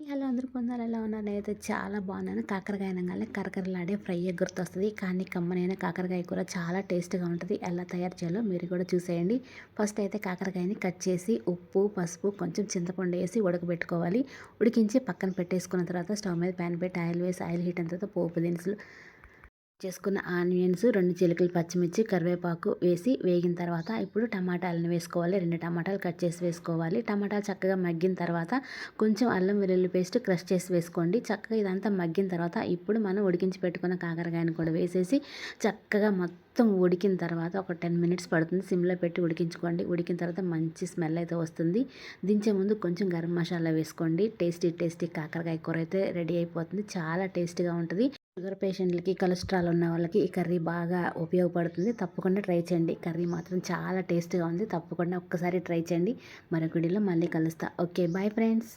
Hello అందరూ కొందరు ఎలా ఉన్నారు? నేనైతే చాలా బాగున్నాను. కాకరకాయ అనగానే కరకరలాడే ఫ్రై గుర్తొస్తుంది. కానీ కమ్మనైన కాకరకాయ కూర చాలా టేస్ట్గా ఉంటుంది. ఎలా తయారు చేయాలో మీరు కూడా చూసేయండి. ఫస్ట్ అయితే కాకరకాయని కట్ చేసి ఉప్పు పసుపు కొంచెం చింతపండు వేసి ఉడకబెట్టుకోవాలి. ఉడికించి పక్కన పెట్టేసుకున్న తర్వాత స్టవ్ మీద ప్యాన్ పెట్టి ఆయిల్ వేసి ఆయిల్ హీట్ అయిన తర్వాత పోపు దినుసులు చేసుకున్న ఆనియన్స్ రెండు చిలుకలు పచ్చిమిర్చి కరివేపాకు వేసి వేగిన తర్వాత ఇప్పుడు టమాటాలను వేసుకోవాలి. రెండు టమాటాలు కట్ చేసి వేసుకోవాలి. టమాటాలు చక్కగా మగ్గిన తర్వాత కొంచెం అల్లం వెల్లుల్లి పేస్ట్ క్రష్ చేసి వేసుకోండి. చక్కగా ఇదంతా మగ్గిన తర్వాత ఇప్పుడు మనం ఉడికించి పెట్టుకున్న కాకరకాయను కూడా వేసేసి చక్కగా మొత్తం ఉడికిన తర్వాత ఒక టెన్ మినిట్స్ పడుతుంది. సిమ్లో పెట్టి ఉడికించుకోండి. ఉడికిన తర్వాత మంచి స్మెల్ అయితే వస్తుంది. దించే ముందు కొంచెం గరం మసాలా వేసుకోండి. టేస్టీ టేస్టీ కాకరకాయ కూర అయితే రెడీ అయిపోతుంది. చాలా టేస్టీగా ఉంటుంది. షుగర్ పేషెంట్లకి కొలెస్ట్రాల్ ఉన్న వాళ్ళకి ఈ కర్రీ బాగా ఉపయోగపడుతుంది. తప్పకుండా ట్రై చేయండి. కర్రీ మాత్రం చాలా టేస్ట్గా ఉంది. తప్పకుండా ఒక్కసారి ట్రై చేయండి. మరొక వీడియోలో మళ్ళీ కలుస్తా. Okay bye friends